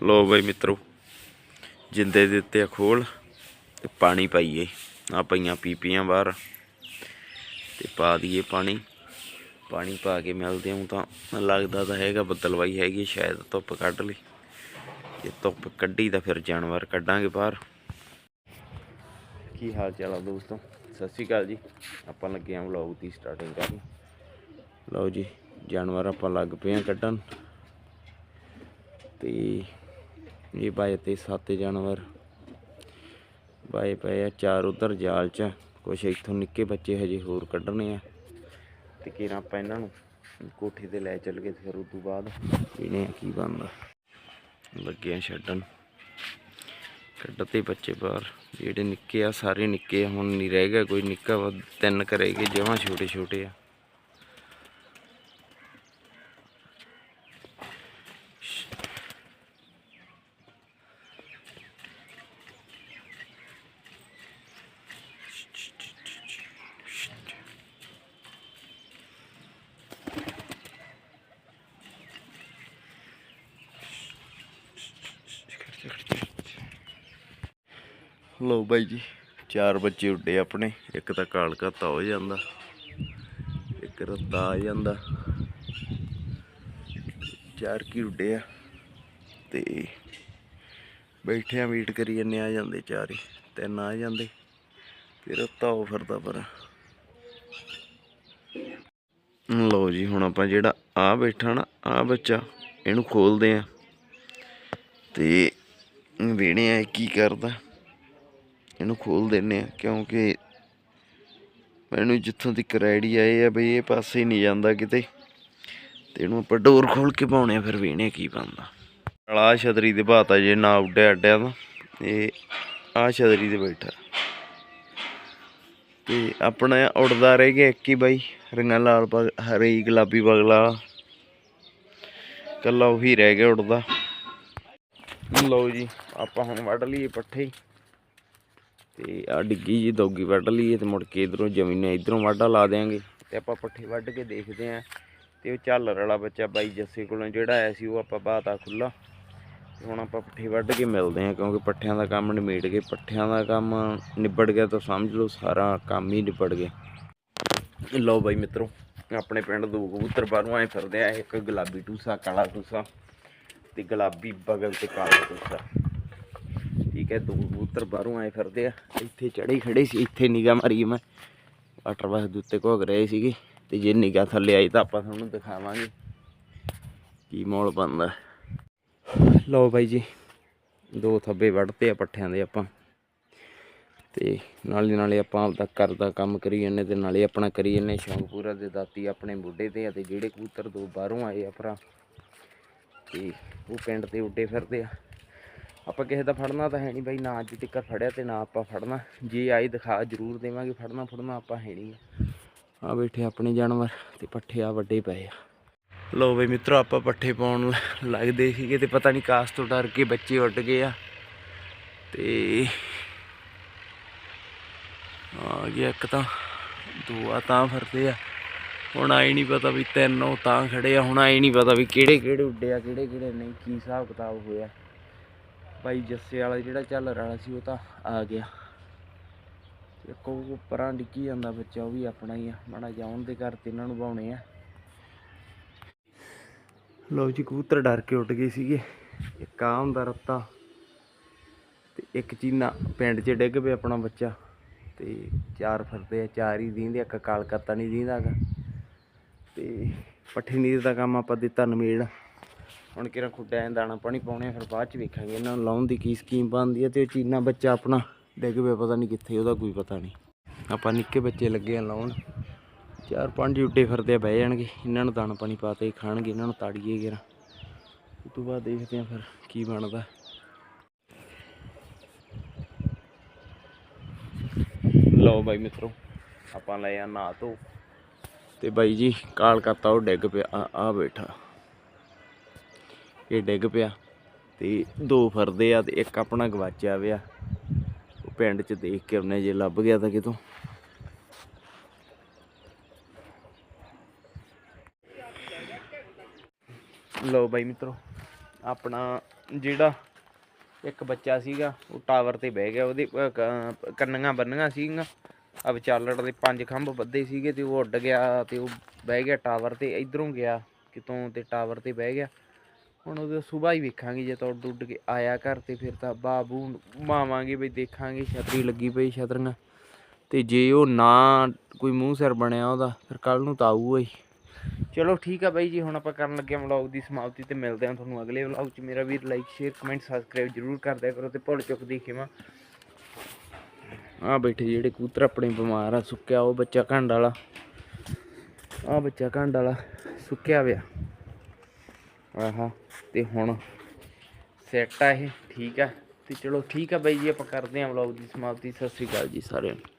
ਲੋ ਬਈ ਮਿੱਤਰੋ, ਜਿੰਦੇ ਦੇ ਉੱਤੇ ਆ ਖੋਲ ਤੇ ਪਾਣੀ ਪਾਈਏ। ਆ ਪਈਆਂ ਪੀਪੀਆਂ ਬਾਹਰ ਤੇ ਪਾ ਦਈਏ ਪਾਣੀ। ਪਾਣੀ ਪਾ ਕੇ ਮਿਲਦੇ ਹਾਂ ਤਾਂ ਲੱਗਦਾ ਤਾਂ ਹੈਗਾ ਬੱਦਲਵਾਈ ਹੈਗੀ ਸ਼ਾਇਦ ਧੁੱਪ ਕੱਢ ਲਈ ਜੇ ਧੁੱਪ ਕੱਢੀ ਤਾਂ ਫਿਰ ਜਾਨਵਰ ਕੱਢਾਂਗੇ ਬਾਹਰ। ਕੀ ਹਾਲ ਚਾਲ ਆ ਦੋਸਤੋ? ਸਤਿ ਸ਼੍ਰੀ ਅਕਾਲ ਜੀ। ਆਪਾਂ ਲੱਗੇ ਆਂ ਵਲੌਗ ਦੀ ਸਟਾਰਟਿੰਗ ਕਰਨ। ਲਓ ਜੀ, ਜਾਨਵਰ ਆਪਾਂ ਲੱਗ ਪਏ ਆਂ ਕੱਢਣ। ਤੇ ਇਹ ਬਾਏ ਤੇ ਸੱਤ ਜਾਨਵਰ। ਬਾਏ ਪਏ ਆ ਚਾਰ ਉਧਰ ਜਾਲ 'ਚ। ਕੁਛ ਇੱਥੋਂ ਨਿੱਕੇ ਬੱਚੇ ਹਜੇ ਹੋਰ ਕੱਢਣੇ ਆ। ਤੇ ਕਿਰਾਂ ਆਪਾਂ ਇਹਨਾਂ ਨੂੰ ਕੋਠੀ ਤੇ ਲੈ ਚੱਲ ਗਏ ਫਿਰ ਉਸ ਤੋਂ ਬਾਅਦ ਇਹਨੇ ਕੀ ਬਣਦਾ। ਲੱਗਿਆ ਆ ਛੱਡਣ। ਕੱਢਤੇ ਬੱਚੇ ਬਾਹਰ। ਜਿਹੜੇ ਨਿੱਕੇ ਆ, ਸਾਰੇ ਨਿੱਕੇ ਆ, ਹੁਣ ਨਹੀਂ ਰਹਿ ਗਿਆ ਕੋਈ ਨਿੱਕਾ ਵਾ, ਤਿੰਨ ਘਰੇ ਗਏ, ਜਮਾਂ ਛੋਟੇ ਛੋਟੇ ਆ। ਲੋ ਬਾਈ ਜੀ, ਚਾਰ ਬੱਚੇ ਉੱਡੇ ਆਪਣੇ, ਇੱਕ ਤਾਂ ਕਾਲ ਘਾਤਾ ਹੋ ਜਾਂਦਾ, ਇੱਕ ਰੱਤਾ ਆ ਜਾਂਦਾ। ਚਾਰ ਕੀ ਉੱਡੇ ਆ, ਤੇ ਬੈਠਿਆਂ ਵੇਟ ਕਰੀ ਜੰਨੇ ਆ ਜਾਂਦੇ ਚਾਰ ਹੀ, ਤਿੰਨ ਆ ਜਾਂਦੇ, ਫਿਰ ਰੱਤਾ ਉਹ ਫਿਰਦਾ ਪਰ। ਲੋ ਜੀ, ਹੁਣ ਆਪਾਂ ਜਿਹੜਾ ਆ ਬੈਠਾ ਨਾ ਆ ਬੱਚਾ, ਇਹਨੂੰ ਖੋਲਦੇ ਆ, ਤੇ ਵੇਣੇ ਆ ਕੀ ਕਰਦਾ। ਇਹਨੂੰ ਖੋਲ ਦਿੰਨੇ ਆ ਕਿਉਂਕਿ ਮੈਨੂੰ ਜਿੱਥੋਂ ਦੀ ਆਈਡੀਆ ਇਹ ਆ ਬਈ ਇਹ ਪਾਸੇ ਨਹੀਂ ਜਾਂਦਾ ਕਿਤੇ। ਤੇ ਇਹਨੂੰ ਆਪਾਂ ਡੋਰ ਖੋਲ ਕੇ ਪਾਉਣੇ ਆ ਫਿਰ ਵੇਣੇ ਕੀ ਬਣਦਾ। ਆ ਛਤਰੀ ਦੇ ਬਾਤਾ ਜੇ ਨਾ ਉੱਡਿਆ ਅੱਡਿਆ ਤਾਂ ਇਹ ਆ ਛਤਰੀ ਤੇ ਬੈਠਾ। ਤੇ ਆਪਣਾ ਉੜਦਾ ਰਹਿ ਗਿਆ ਇੱਕ ਹੀ ਬਾਈ, ਰੰਗਾਂ ਲਾਲ ਪਗ ਹਰੀ, ਗੁਲਾਬੀ ਬਗਲਾ ਕੱਲਾ ਉਹੀ ਰਹਿ ਗਿਆ ਉੜਦਾ ਲਓ ਜੀ, ਆਪਾਂ ਹੁਣ ਵੱਢ ਲਈਏ ਪੱਠੇ। ਤੇ ਆ ਡਿੱਗੀ ਜੀ, ਦੌਗੀ ਵੱਢ ਲਈਏ ਤੇ ਮੁੜ ਕੇ ਇਧਰੋਂ ਜ਼ਮੀਨਾਂ ਇਧਰੋਂ ਵਾਢਾ ਲਾ ਦੇਾਂਗੇ ਤੇ ਆਪਾਂ ਪੱਠੇ ਵੱਢ ਕੇ ਦੇਖਦੇ ਆਂ ਤੇ ਉਹ ਝਾਲਰ ਵਾਲਾ ਬੱਚਾ ਬਾਈ ਜੱਸੇ ਕੋਲੋਂ ਜਿਹੜਾ ਆਇਆ ਸੀ ਉਹ ਆਪਾਂ ਬਾਤਾ ਖੁੱਲਾ ਤੇ ਹੁਣ ਆਪਾਂ ਪੱਠੇ ਵੱਢ ਕੇ ਮਿਲਦੇ ਆਂ ਕਿਉਂਕਿ ਪੱਠਿਆਂ ਦਾ ਕੰਮ ਨਿਬੇੜ ਕੇ, ਪੱਠਿਆਂ ਦਾ ਕੰਮ ਨਿਬੜ ਗਿਆ ਤਾਂ ਸਮਝ ਲਓ ਸਾਰਾ ਕੰਮ ਹੀ ਨਿਬੜ ਗਿਆ। ਲਓ ਬਾਈ ਮਿੱਤਰੋ, ਆਪਣੇ ਪਿੰਡ ਦੋ ਕਬੂਤਰ ਬਾਹਰੋਂ ਆਏ ਫਿਰਦੇ ਆ, ਇੱਕ ਗੁਲਾਬੀ ਟੂਸਾ, ਕਾਲਾ ਟੂਸਾ ਤੇ ਗੁਲਾਬੀ ਬਗਲ ਤੇ ਕਾਲਾ ਟੂਸਾ। ਠੀਕ ਹੈ, ਦੋ ਕਬੂਤਰ ਬਾਹਰੋਂ ਆਏ ਫਿਰਦੇ ਆ। ਇੱਥੇ ਚੜੇ ਖੜੇ ਸੀ, ਇੱਥੇ ਨਿਗਾਹ ਮਾਰੀ ਮੈਂ। ਵਾਟਰ ਬਾਸ ਦੇ ਉੱਤੇ ਘੁੱਗ ਰਹੇ ਸੀਗੇ ਤੇ ਜੇ ਨਿਗਾਹ ਥੱਲੇ ਆਈ ਤਾਂ ਆਪਾਂ ਤੁਹਾਨੂੰ ਦਿਖਾਵਾਂਗੇ ਕੀ ਮੌਲ ਬਣਦਾ। ਲਓ ਬਾਈ ਜੀ, ਦੋ ਥੱਬੇ ਵੱਢਤੇ ਆ ਪੱਠਿਆਂ ਦੇ ਆਪਾਂ। ਤੇ ਨਾਲੇ ਨਾਲੇ ਆਪਾਂ ਆਪਦਾ ਘਰ ਦਾ ਕੰਮ ਕਰੀ ਜਾਂਦੇ ਤੇ ਨਾਲੇ ਆਪਣਾ ਕਰੀ ਜਾਂਦੇ। ਸ਼ੌਂਕ ਪੂਰਾ ਦੇ ਦਾਤੀ ਆਪਣੇ ਬੁੱਢੇ ਤੇ ਆ ਤੇ ਜਿਹੜੇ ਕਬੂਤਰ ਦੋ ਬਾਹਰੋਂ ਆਏ ਆ ਭਰਾ, ਤੇ ਉਹ ਪਿੰਡ ਤੇ ਉੱਡੇ ਫਿਰਦੇ ਆ। ਆਪਾਂ ਕਿਸੇ ਦਾ ਫੜਨਾ ਤਾਂ ਹੈ ਨਹੀਂ ਬਾਈ, ਨਾ ਅੱਜ ਤੱਕ ਫੜਿਆ ਤੇ ਨਾ ਆਪਾਂ ਫੜਨਾ। ਜੇ ਆਈ ਦਿਖਾ, ਜ਼ਰੂਰ ਦੇਵਾਂਗੇ, ਫੜਨਾ ਫੜਨਾ ਆਪਾਂ ਹੈ ਨਹੀਂ ਆ। ਬੈਠੇ ਆਪਣੇ ਜਾਨਵਰ ਤੇ ਪੱਠੇ ਆ ਵੱਡੇ ਪਏ ਆ। ਲੋ ਬਈ ਮਿੱਤਰੋ, ਆਪਾਂ ਪੱਠੇ ਪਾਉਣ ਲੱਗਦੇ ਸੀਗੇ ਤੇ ਪਤਾ ਨਹੀਂ ਕਾਸ ਤੋਂ ਡਰ ਕੇ ਬੱਚੇ ਉੱਡ ਗਏ ਆ। ਤੇ ਆ ਗਿਆ ਇੱਕ ਤਾਂ ਦੋ ਆ ਤਾਂ ਫਿਰਦੇ ਆ। ਹੁਣ ਆਈ ਨਹੀਂ ਪਤਾ ਵੀ ਤਿੰਨ ਉਹ ਤਾਂ ਖੜੇ ਆ, ਹੁਣ ਆਈ ਨਹੀਂ ਪਤਾ ਵੀ ਕਿਹੜੇ ਕਿਹੜੇ ਉੱਡੇ ਆ ਕਿਹੜੇ ਕਿਹੜੇ ਨਹੀਂ, ਕੀ ਹਿਸਾਬ ਕਿਤਾਬ ਹੋਇਆ। ਭਾਈ ਜੱਸੇ ਵਾਲਾ ਜਿਹੜਾ ਚੱਲ ਰਹਾ ਸੀ ਉਹ ਤਾਂ ਆ ਗਿਆ। ਇੱਕ ਉਹ ਪਰਾਂ ਡਿੱਗੀ ਜਾਂਦਾ ਬੱਚਾ, ਉਹ ਵੀ ਆਪਣਾ ਹੀ ਆ। ਮਾੜਾ ਜਾਉਣ ਦੇ ਘਰ ਤੇ ਇਹਨਾਂ ਨੂੰ ਬਾਉਣੇ ਆ। ਲਓ ਜੀ, ਕਬੂਤਰ ਡਰ ਕੇ ਉੱਡ ਗਏ ਸੀਗੇ। ਇੱਕ ਆ ਹੁੰਦਾ ਰੱਤਾ ਤੇ ਇੱਕ ਚੀਨਾ। ਪਿੰਡ 'ਚ ਡਿੱਗ ਪਿਆ ਆਪਣਾ ਬੱਚਾ ਤੇ ਚਾਰ ਫਿਰਦੇ ਆ, ਚਾਰ ਹੀ ਦੀਂਦੇ ਇੱਕ ਕਾਲਕੱਤਾ ਨਹੀਂ ਦੀਂਦਾਗਾ ਤੇ ਪੱਠੇ ਨੀਰ ਦਾ ਕੰਮ ਆਪਾਂ ਦਿੱਤਾ ਨਮੇੜ। ਹੁਣ ਕਿਹੜਾ ਖੁੱਡਿਆ ਦਾਣਾ ਪਾਣੀ ਪਾਉਣੇ ਆ, ਫਿਰ ਬਾਅਦ ਚ ਵੇਖਾਂਗੇ। ਇਹਨਾਂ ਨੂੰ ਲਾਉਣ ਦੀ ਕੀ ਸਕੀਮ ਬਣਦੀ ਹੈ ਤੇ ਉਹ ਚੀਨਾ ਬੱਚਾ ਆਪਣਾ ਡਿੱਗ ਪਿਆ, ਪਤਾ ਨਹੀਂ ਕਿੱਥੇ, ਉਹਦਾ ਕੋਈ ਪਤਾ ਨਹੀਂ ਆਪਾਂ ਨਿੱਕੇ ਬੱਚੇ ਲੱਗੇ ਆ ਲਾਉਣ। ਚਾਰ ਪੰਜ ਹੀ ਉੱਡੇ ਫਿਰਦੇ ਆ, ਬਹਿ ਜਾਣਗੇ। ਇਹਨਾਂ ਨੂੰ ਦਾਣਾ ਪਾਣੀ ਪਾ ਕੇ ਖਾਣਗੇ, ਇਹਨਾਂ ਨੂੰ ਤਾੜੀਏ ਗੇਰਾ ਉਸ ਤੋਂ ਬਾਅਦ ਦੇਖਦੇ ਆ ਫਿਰ ਕੀ ਬਣਦਾ। ਲਓ ਬਾਈ ਮਿੱਤਰੋ, ਆਪਾਂ ਲੈ ਆ ਨਾ ਧੋ। ਤੇ ਬਾਈ ਜੀ, ਕਾਲ ਕਰਤਾ, ਉਹ ਡਿੱਗ ਪਿਆ। ਆ ਬੈਠਾ। ਇਹ ਡਿੱਗ ਪਿਆ ਤੇ ਦੋ ਫਰਦੇ ਆ ਤੇ ਇੱਕ ਆਪਣਾ ਗਵਾਚਿਆ ਵਿਆ। ਉਹ ਪਿੰਡ 'ਚ ਦੇਖ ਕੇ ਉਹਨੇ ਜੇ ਲੱਭ ਗਿਆ ਤਾਂ ਕਿਤੋਂ। ਲਓ ਬਾਈ ਮਿੱਤਰੋ ਆਪਣਾ ਜਿਹੜਾ ਇੱਕ ਬੱਚਾ ਸੀਗਾ ਉਹ ਟਾਵਰ ਤੇ ਬਹਿ ਗਿਆ ਉਹਦੇ ਅਹ, ਕੰਨੀਆਂ ਬੰਨੀਆਂ ਸੀਗੀਆਂ। ਆ ਵਿਚਾਲੜ ਦੇ ਪੰਜ ਖੰਭ ਬੱਧੇ ਸੀਗੇ ਤੇ ਉਹ ਉੱਡ ਗਿਆ ਤੇ ਉਹ ਬਹਿ ਗਿਆ ਟਾਵਰ ਤੇ ਇਧਰੋਂ ਗਿਆ ਕਿਤੋਂ ਤੇ ਟਾਵਰ ਤੇ ਬਹਿ ਗਿਆ। ਹੁਣ ਉਹਦੇ ਸਵੇਰ ਹੀ ਵੇਖਾਂਗੇ, ਜੇ ਤੋੜ ਉੱਡ ਉੱਡ ਕੇ ਆਇਆ ਘਰ ਤੇ ਫਿਰ ਤਾਂ ਬਾਬੂ ਮਾਵਾਂਗੇ ਬਈ, ਦੇਖਾਂਗੇ ਛਤਰੀ ਲੱਗੀ ਪਈ ਛਤਰੀਆਂ। ਤੇ ਜੇ ਉਹ ਨਾ ਕੋਈ ਮੂੰਹ ਸਿਰ ਬਣਿਆ ਉਹਦਾ, ਫਿਰ ਕੱਲ ਨੂੰ ਤਾਂ ਆਊਗਾ ਹੀ। ਚਲੋ ਠੀਕ ਆ ਬਾਈ ਜੀ, ਹੁਣ ਆਪਾਂ ਕਰਨ ਲੱਗੇ ਵਲੌਗ ਦੀ ਸਮਾਪਤੀ ਤੇ ਮਿਲਦੇ ਹਾਂ ਤੁਹਾਨੂੰ ਅਗਲੇ ਵਲੌਗ 'ਚ। ਮੇਰਾ ਵੀਰ ਲਾਈਕ ਸ਼ੇਅਰ ਕਮੈਂਟ ਸਬਸਕ੍ਰਾਈਬ ਜਰੂਰ ਕਰ ਦਿਆ ਕਰੋ ਤੇ ਭੁੱਲ ਚੁੱਕ ਦੀ ਖਿਮਾ। ਆ ਬੈਠੇ ਜਿਹੜੇ ਕੂਤਰ ਆਪਣੇ ਬਿਮਾਰ ਆ, ਸੁੱਕਿਆ ਉਹ ਬੱਚਾ ਘੰਡ ਵਾਲਾ। ਆ ਬੱਚਾ ਘੰਡ ਵਾਲਾ ਸੁੱਕਿਆ ਪਿਆ। ਆਹਾ। ਤੇ ਹੁਣ ਸੈੱਟ ਆ ਇਹ, ਠੀਕ ਆ। ਤੇ ਚਲੋ ਠੀਕ ਆ ਬਾਈ ਜੀ, ਆਪਾਂ ਕਰਦੇ ਹਾਂ ਵਲੌਗ ਦੀ ਸਮਾਪਤੀ। ਸਤਿ ਸ੍ਰੀ ਅਕਾਲ ਜੀ ਸਾਰਿਆਂ ਨੂੰ।